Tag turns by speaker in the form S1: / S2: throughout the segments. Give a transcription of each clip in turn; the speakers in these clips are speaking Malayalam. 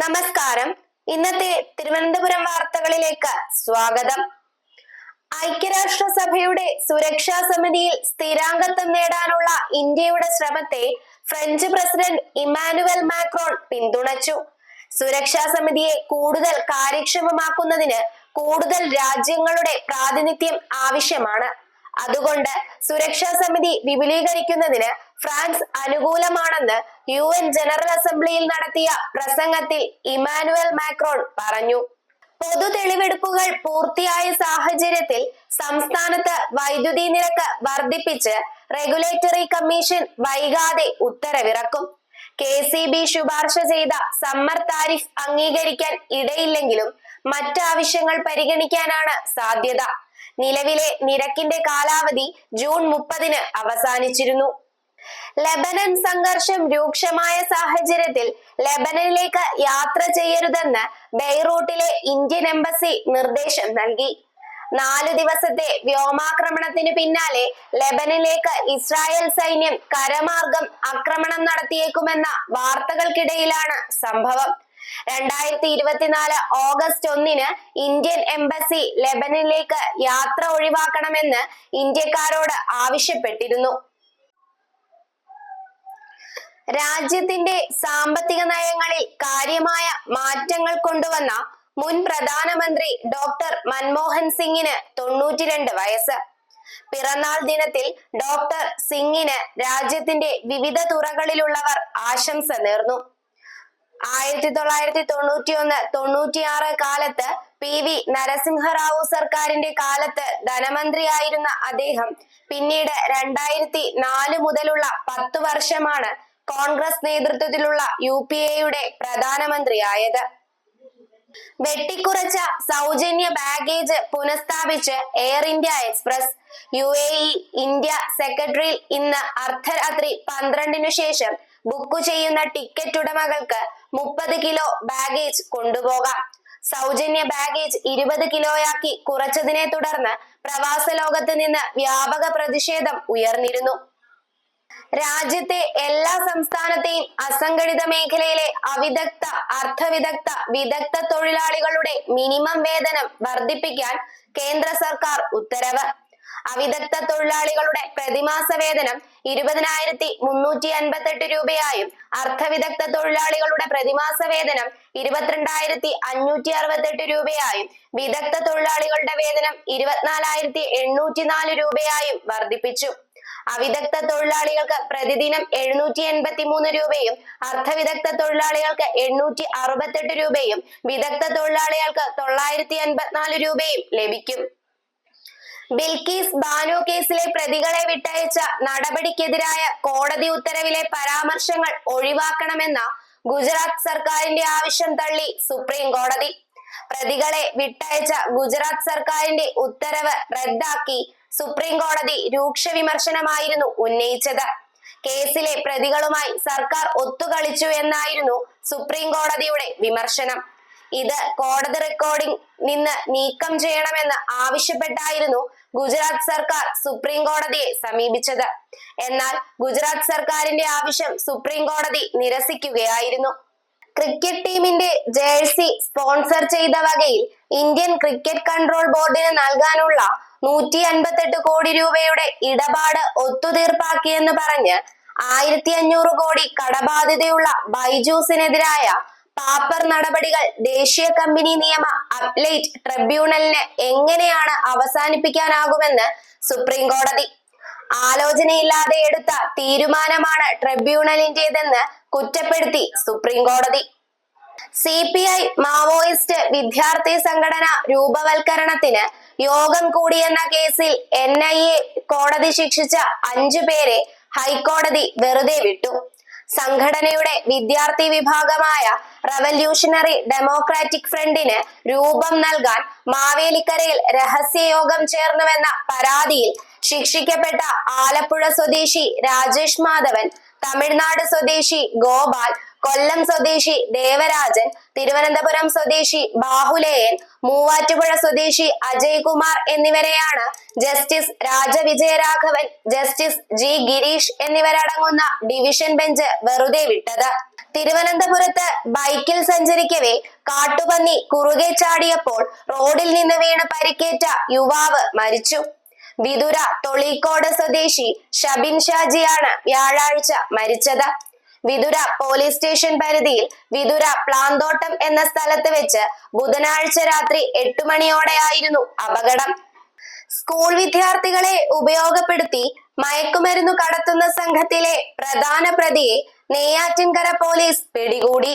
S1: നമസ്കാരം. ഇന്നത്തെ തിരുവനന്തപുരം വാർത്തകളിലേക്ക് സ്വാഗതം. ഐക്യരാഷ്ട്രസഭയുടെ സുരക്ഷാ സമിതിയിൽ സ്ഥിരാംഗത്വം നേടാനുള്ള ഇന്ത്യയുടെ ശ്രമത്തെ ഫ്രഞ്ച് പ്രസിഡന്റ് ഇമാനുവൽ മാക്രോൺ പിന്തുണച്ചു. സുരക്ഷാ സമിതിയെ കൂടുതൽ കാര്യക്ഷമമാക്കുന്നതിന് കൂടുതൽ രാജ്യങ്ങളുടെ പ്രാതിനിധ്യം ആവശ്യമാണ്. അതുകൊണ്ട് സുരക്ഷാ സമിതി വിപുലീകരിക്കുന്നതിന് ഫ്രാൻസ് അനുകൂലമാണെന്ന് യു എൻ ജനറൽ അസംബ്ലിയിൽ നടത്തിയ പ്രസംഗത്തിൽ ഇമാനുവൽ മാക്രോൺ പറഞ്ഞു. പൊതു തെളിവെടുപ്പുകൾ പൂർത്തിയായ സാഹചര്യത്തിൽ സംസ്ഥാനത്ത് വൈദ്യുതി നിരക്ക് വർദ്ധിപ്പിച്ച് റെഗുലേറ്ററി കമ്മീഷൻ വൈകാതെ ഉത്തരവിറക്കും. കെ സി ബി ശുപാർശ ചെയ്ത സമ്മർ താരിഫ് അംഗീകരിക്കാൻ ഇടയില്ലെങ്കിലും മറ്റാവശ്യങ്ങൾ പരിഗണിക്കാനാണ് സാധ്യത. നിലവിലെ നിരക്കിന്റെ കാലാവധി ജൂൺ മുപ്പതിന് അവസാനിച്ചിരുന്നു. ലബനൻ സംഘർഷം രൂക്ഷമായ സാഹചര്യത്തിൽ ലബനനിലേക്ക് യാത്ര ചെയ്യരുതെന്ന് ബെയ്റൂട്ടിലെ ഇന്ത്യൻ എംബസി നിർദ്ദേശം നൽകി. നാലു ദിവസത്തെ വ്യോമാക്രമണത്തിന് പിന്നാലെ ലെബനിലേക്ക് ഇസ്രായേൽ സൈന്യം കരമാർഗം ആക്രമണം നടത്തിയേക്കുമെന്ന വാർത്തകൾക്കിടയിലാണ് സംഭവം. രണ്ടായിരത്തി ഇരുപത്തിനാല് ഓഗസ്റ്റ് ഒന്നിന് ഇന്ത്യൻ എംബസി ലെബനിലേക്ക് യാത്ര ഒഴിവാക്കണമെന്ന് ഇന്ത്യക്കാരോട് ആവശ്യപ്പെട്ടിരുന്നു. രാജ്യത്തിന്റെ സാമ്പത്തിക നയങ്ങളിൽ കാര്യമായ മാറ്റങ്ങൾ കൊണ്ടുവന്ന മുൻ പ്രധാനമന്ത്രി ഡോക്ടർ മൻമോഹൻ സിംഗിന് തൊണ്ണൂറ്റിരണ്ട് വയസ്സ്. പിറന്നാൾ ദിനത്തിൽ ഡോക്ടർ സിംഗിന് രാജ്യത്തിന്റെ വിവിധ തുറകളിലുള്ളവർ ആശംസ നേർന്നു. ആയിരത്തി തൊള്ളായിരത്തി തൊണ്ണൂറ്റി ഒന്ന് തൊണ്ണൂറ്റിയാറ് കാലത്ത് പി വി നരസിംഹറാവു സർക്കാരിന്റെ കാലത്ത് ധനമന്ത്രിയായിരുന്ന അദ്ദേഹം പിന്നീട് രണ്ടായിരത്തി നാല് മുതലുള്ള പത്തു വർഷമാണ് കോൺഗ്രസ് നേതൃത്വത്തിലുള്ള യു പി എയുടെ പ്രധാനമന്ത്രിയായത്. വെട്ടിക്കുറച്ച സൗജന്യ baggage പുനഃസ്ഥാപിച്ച് air India express U A E India സെക്രട്ടറിയിൽ ഇന്ന് അർദ്ധരാത്രി പന്ത്രണ്ടിനു ശേഷം ബുക്ക് ചെയ്യുന്ന ടിക്കറ്റ് ഉടമകൾക്ക് മുപ്പത് കിലോ ബാഗേജ് കൊണ്ടുപോകാം. സൗജന്യ ബാഗേജ് ഇരുപത് കിലോയാക്കി കുറച്ചതിനെ തുടർന്ന് പ്രവാസ ലോകത്ത് നിന്ന് വ്യാപക പ്രതിഷേധം ഉയർന്നിരുന്നു. രാജ്യത്തെ എല്ലാ സംസ്ഥാനത്തെയും അസംഘടിത മേഖലയിലെ അവിദഗ്ധ അർദ്ധവിദഗ്ധ വിദഗ്ധ തൊഴിലാളികളുടെ മിനിമം വേതനം വർദ്ധിപ്പിക്കാൻ കേന്ദ്ര സർക്കാർ ഉത്തരവ്. അവിദഗ്ധ തൊഴിലാളികളുടെ പ്രതിമാസ വേതനം ഇരുപതിനായിരത്തി മുന്നൂറ്റി അൻപത്തെട്ട് രൂപയായും അർദ്ധവിദഗ്ധ തൊഴിലാളികളുടെ പ്രതിമാസ വേതനം ഇരുപത്തിരണ്ടായിരത്തി അഞ്ഞൂറ്റി അറുപത്തെട്ട് രൂപയായും വിദഗ്ധ തൊഴിലാളികളുടെ വേതനം ഇരുപത്തിനാലായിരത്തി എണ്ണൂറ്റി നാല് രൂപയായും വർദ്ധിപ്പിച്ചു. അവിദഗ്ധ തൊഴിലാളികൾക്ക് പ്രതിദിനം എഴുന്നൂറ്റി എൺപത്തി മൂന്ന് രൂപയും അർദ്ധവിദഗ്ധ തൊഴിലാളികൾക്ക് എണ്ണൂറ്റി അറുപത്തെട്ട് രൂപയും വിദഗ്ധ തൊഴിലാളികൾക്ക് തൊള്ളായിരത്തി അൻപത്തിനാല് രൂപയും ലഭിക്കും. ബിൽക്കീസ് ബാനു കേസിലെ പ്രതികളെ വിട്ടയച്ച നടപടിക്കെതിരായ കോടതി ഉത്തരവിലെ പരാമർശങ്ങൾ ഒഴിവാക്കണമെന്ന ഗുജറാത്ത് സർക്കാരിന്റെ ആവശ്യം തള്ളി സുപ്രീം കോടതി. പ്രതികളെ വിട്ടയച്ച ഗുജറാത്ത് സർക്കാരിന്റെ ഉത്തരവ് റദ്ദാക്കി സുപ്രീം കോടതി രൂക്ഷ വിമർശനമായിരുന്നു ഉന്നയിച്ചത്. കേസിലെ പ്രതികളുമായി സർക്കാർ ഒത്തുകളിച്ചു എന്നായിരുന്നു സുപ്രീം കോടതിയുടെ വിമർശനം. ഇത് കോടതി റെക്കോർഡിംഗ് നിന്ന് നീക്കം ചെയ്യണമെന്ന് ആവശ്യപ്പെട്ടായിരുന്നു ഗുജറാത്ത് സർക്കാർ സുപ്രീം കോടതിയെ സമീപിച്ചത്. എന്നാൽ ഗുജറാത്ത് സർക്കാരിന്റെ ആവശ്യം സുപ്രീം കോടതി നിരസിക്കുകയായിരുന്നു. ക്രിക്കറ്റ് ടീമിന്റെ ജേഴ്സി സ്പോൺസർ ചെയ്ത വകയിൽ ഇന്ത്യൻ ക്രിക്കറ്റ് കൺട്രോൾ ബോർഡിന് നൽകാനുള്ള നൂറ്റി അൻപത്തെട്ട് കോടി രൂപയുടെ ഇടപാട് ഒത്തുതീർപ്പാക്കിയെന്ന് പറഞ്ഞ് ആയിരത്തി അഞ്ഞൂറ് കോടി കടബാധ്യതയുള്ള ബൈജൂസിനെതിരായ പാപ്പർ നടപടികൾ ദേശീയ കമ്പനി നിയമ അപ്ലേറ്റ് ട്രിബ്യൂണലിന് എങ്ങനെയാണ് അവസാനിപ്പിക്കാനാകുമെന്ന് സുപ്രീം കോടതി ആലോചനയില്ലാതെ എടുത്ത തീരുമാനമാണ് ട്രിബ്യൂണലിന്റേതെന്ന് കുറ്റപ്പെടുത്തി സുപ്രീം കോടതി സി പി ഐ മാവോയിസ്റ്റ് വിദ്യാർത്ഥി സംഘടന രൂപവൽക്കരണത്തിന് യോഗം കൂടിയെന്ന കേസിൽ എൻ ഐ എ കോടതി ശിക്ഷിച്ച അഞ്ചു പേരെ ഹൈക്കോടതി വെറുതെ വിട്ടു. സംഘടനയുടെ വിദ്യാർത്ഥി വിഭാഗമായ റവല്യൂഷണറി ഡെമോക്രാറ്റിക് ഫ്രണ്ടിന് രൂപം നൽകാൻ മാവേലിക്കരയിൽ രഹസ്യയോഗം ചേർന്നുവെന്ന പരാതിയിൽ ശിക്ഷിക്കപ്പെട്ട ആലപ്പുഴ സ്വദേശി രാജേഷ് മാധവൻ തമിഴ്നാട് സ്വദേശി ഗോപാൽ കൊല്ലം സ്വദേശി ദേവരാജൻ തിരുവനന്തപുരം സ്വദേശി ബാഹുലേയൻ മൂവാറ്റുപുഴ സ്വദേശി അജയ് കുമാർ എന്നിവരെയാണ് justice Raja Vijayaraghavan justice G Girish എന്നിവരടങ്ങുന്ന ഡിവിഷൻ ബെഞ്ച് വെറുതെ വിട്ടത്. തിരുവനന്തപുരത്ത് ബൈക്കിൽ സഞ്ചരിക്കവേ കാട്ടുപന്നി കുറുകെ ചാടിയപ്പോൾ റോഡിൽ നിന്ന് വീണ് പരിക്കേറ്റ യുവാവ് മരിച്ചു. വിതുര തൊളിക്കോട് സ്വദേശി ഷബിൻ ഷാജിയാണ് വ്യാഴാഴ്ച മരിച്ചത്. വിതുര പോലീസ് സ്റ്റേഷൻ പരിധിയിൽ വിദുര പ്ലാന്തോട്ടം എന്ന സ്ഥലത്ത് വെച്ച് ബുധനാഴ്ച രാത്രി എട്ടു മണിയോടെയായിരുന്നു അപകടം. സ്കൂൾ വിദ്യാർത്ഥികളെ ഉപയോഗപ്പെടുത്തി മയക്കുമരുന്നു കടത്തുന്ന സംഘത്തിലെ പ്രധാന പ്രതിയെ നെയ്യാറ്റിൻകര പോലീസ് പിടികൂടി.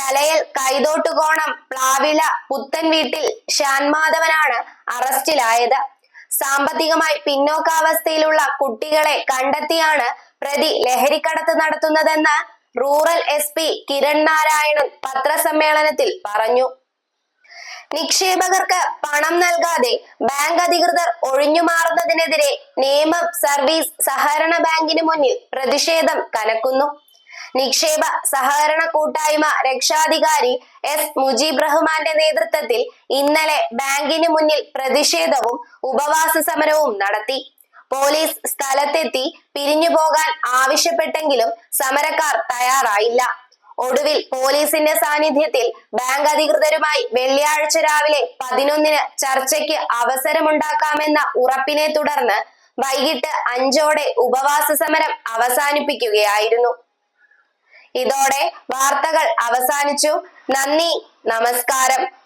S1: തലയിൽ കൈതോട്ടുകോണം പ്ലാവില പുത്തൻ വീട്ടിൽ ഷാൻമാധവനാണ് അറസ്റ്റിലായത്. സാമ്പത്തികമായി പിന്നോക്കാവസ്ഥയിലുള്ള കുട്ടികളെ കണ്ടെത്തിയാണ് പ്രതി ലഹരിക്കടത്ത് നടത്തുന്നതെന്ന് rural S P Kiran Narayanan പത്രസമ്മേളനത്തിൽ പറഞ്ഞു. നിക്ഷേപകർക്ക് പണം നൽകാതെ ബാങ്ക് അധികൃതർ ഒഴിഞ്ഞുമാറുന്നതിനെതിരെ നിയമം സർവീസ് സഹകരണ ബാങ്കിന് മുന്നിൽ പ്രതിഷേധം കനക്കുന്നു. നിക്ഷേപ സഹകരണ കൂട്ടായ്മ രക്ഷാധികാരി എസ് മുജീബ് റഹ്മാന്റെ നേതൃത്വത്തിൽ ഇന്നലെ ബാങ്കിന് മുന്നിൽ പ്രതിഷേധവും ഉപവാസ സമരവും നടത്തി. പോലീസ് സ്ഥലത്തെത്തി പിരിഞ്ഞു പോകാൻ ആവശ്യപ്പെട്ടെങ്കിലും സമരക്കാർ തയ്യാറായില്ല. ഒടുവിൽ പോലീസിന്റെ സാന്നിധ്യത്തിൽ ബാങ്ക് അധികൃതരുമായി വെള്ളിയാഴ്ച രാവിലെ പതിനൊന്നിന് ചർച്ചയ്ക്ക് അവസരമുണ്ടാക്കാമെന്ന ഉറപ്പിനെ തുടർന്ന് വൈകിട്ട് അഞ്ചോടെ ഉപവാസ സമരം അവസാനിപ്പിക്കുകയായിരുന്നു. ഇതോടെ വാർത്തകൾ അവസാനിച്ചു. നന്ദി. നമസ്കാരം.